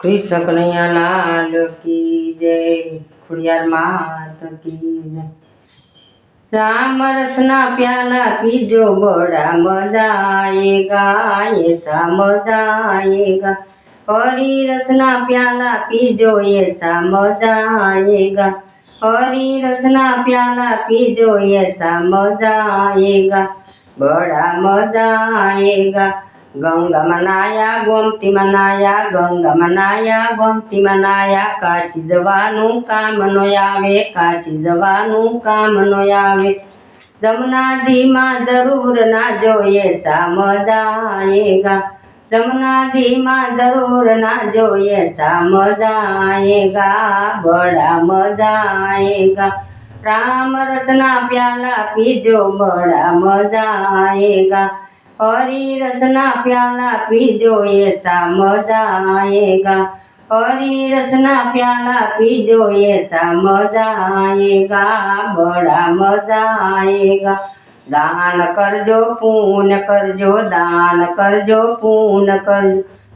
कृष्ण कन्हैया लाल की जय, खुड़ियार मात की जय। राम रसना प्याला पी जो बड़ा मज़ा आएगा ऐसा मज़ा आएगा हरी रसना प्याला पी जो ऐसा मज़ा आएगा हरी रसना प्याला पीजो ऐसा मज़ा आएगा बड़ा मज़ा आएगा गंगा मनाया गोमती मनाया गंगा मनाया गोमती मनाया काशी जवानू का मनोयावे काशी जवानू का मनोयावे जमुना जी माँ ज़रूर ना जो ये समझ आएगा जमुना जी माँ ज़रूर ना जो ये मज़ा आएगा बड़ा मज़ा आएगा। राम रसना प्याला पी जो बड़ा मज़ा आएगा। हरी रसना प्याला पी दो ये मज़ा आएगा हरी रसना प्याला पी दो ये मज़ा आएगा बड़ा मज़ा आएगा। दान कर जो पून कर जो, दान कर जो पून कर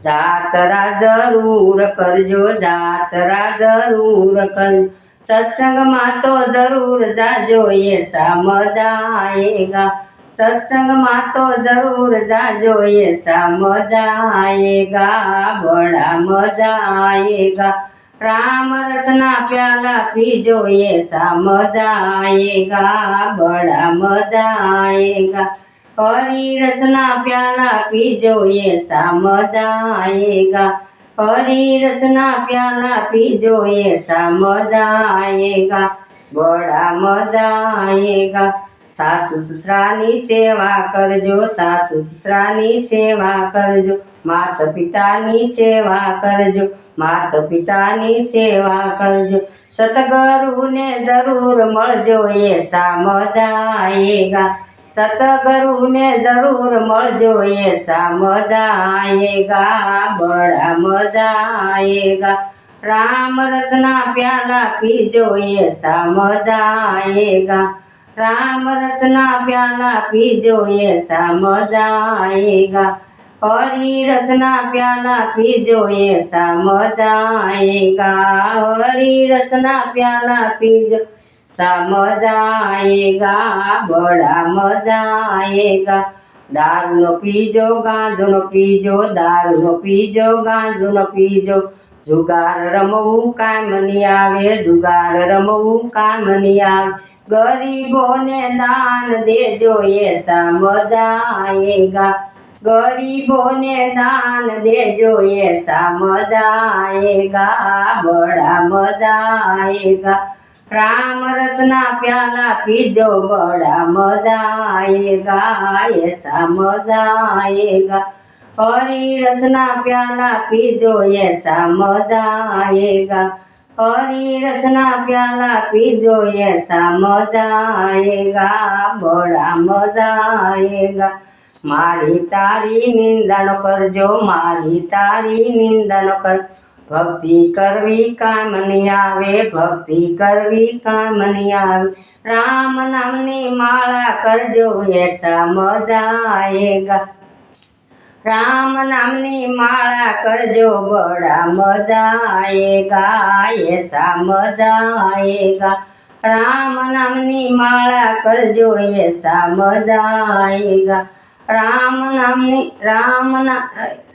जातरा ज़रूर कर जो, जातरा ज़रूर कर। सत्संग मा तो ज़रूर जा जो ऐसा मज़ा आएगा સત્સંગમાં તો જરૂર જાજો એસા મજા આયેગા બડા મજા આયેગા રામ રસના પ્યાલા પીજો એસા મજા આયેગા બડા મજા આયેગા હરી રસના પ્યાલા પીજો એસા મજા આયેગા હરી રસના પ્યાલા પીજો એસા મજા આયેગા બડા મજા આયેગા સાસુ સસરાની સેવા કરજો, સાસુ સસરાની સેવા કરજો, માતા પિતાની સેવા કરજો, માતા પિતાની સેવા કરજો. સતગુરુને જરૂર મળજો એ સામજાયેગા સતગુરુને જરૂર મળજો એ સામજાયેગા બડા મજાયેગા રામ રસના પ્યાલા પીજો राम रसना प्याला पी दो ये समझ आएगा हरी रसना प्याला पी दो ये समझ आएगा हरी रसना प्याला पी दो समझ आएगा बड़ा मज़ा आएगा। दारू नो पीजो, गांजो नो पीजो, दारू नो पीजो, गांजो नो पीजो। જુગાર રમવું કામ નહીં આવે જુગાર રમવું કામ નહીં આવે ગરીબોને દાન દેજો એસા મજા આયેગા ગરીબોને દાન દેજો એસા મજા આયેગા બડા મજા આયેગા રામ રસના પ્યાલા પીજો બડા મજા આયેગા એસા મજા આયેગા હરી રસના પ્યાલા પીજો એસા મજા આયેગા હરી રસના પ્યાલા પીજો એસા મજા આયેગા બડા મજા આયેગા મારી તારી નિંદાનો કરજો મારી તારી નિંદાનો કર ભક્તિ કરવી કામ નહીં આવે ભક્તિ કરવી કામ નહીં આવે રામ નામની માળા કરજો એસા મજા આયેગા રામ નામની માળા કરજો બડા મજા આયેગા એસા મજા આયેગા રામ નામની માળા કરજો એસા મજા આયેગા રામ નામની રામ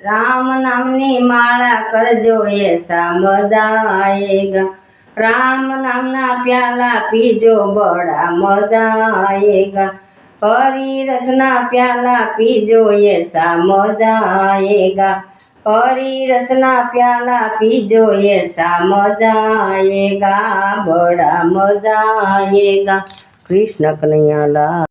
રામ નામની માળા કરજો એસા મજા આયેગા રામ નામના પ્યાલા પીજો બડા परी रचना प्याला पी जो ये साम आएगा परी रचना प्याला पी जो ये साम आएगा बड़ा मज़ा आएगा। कृष्ण कन्हैया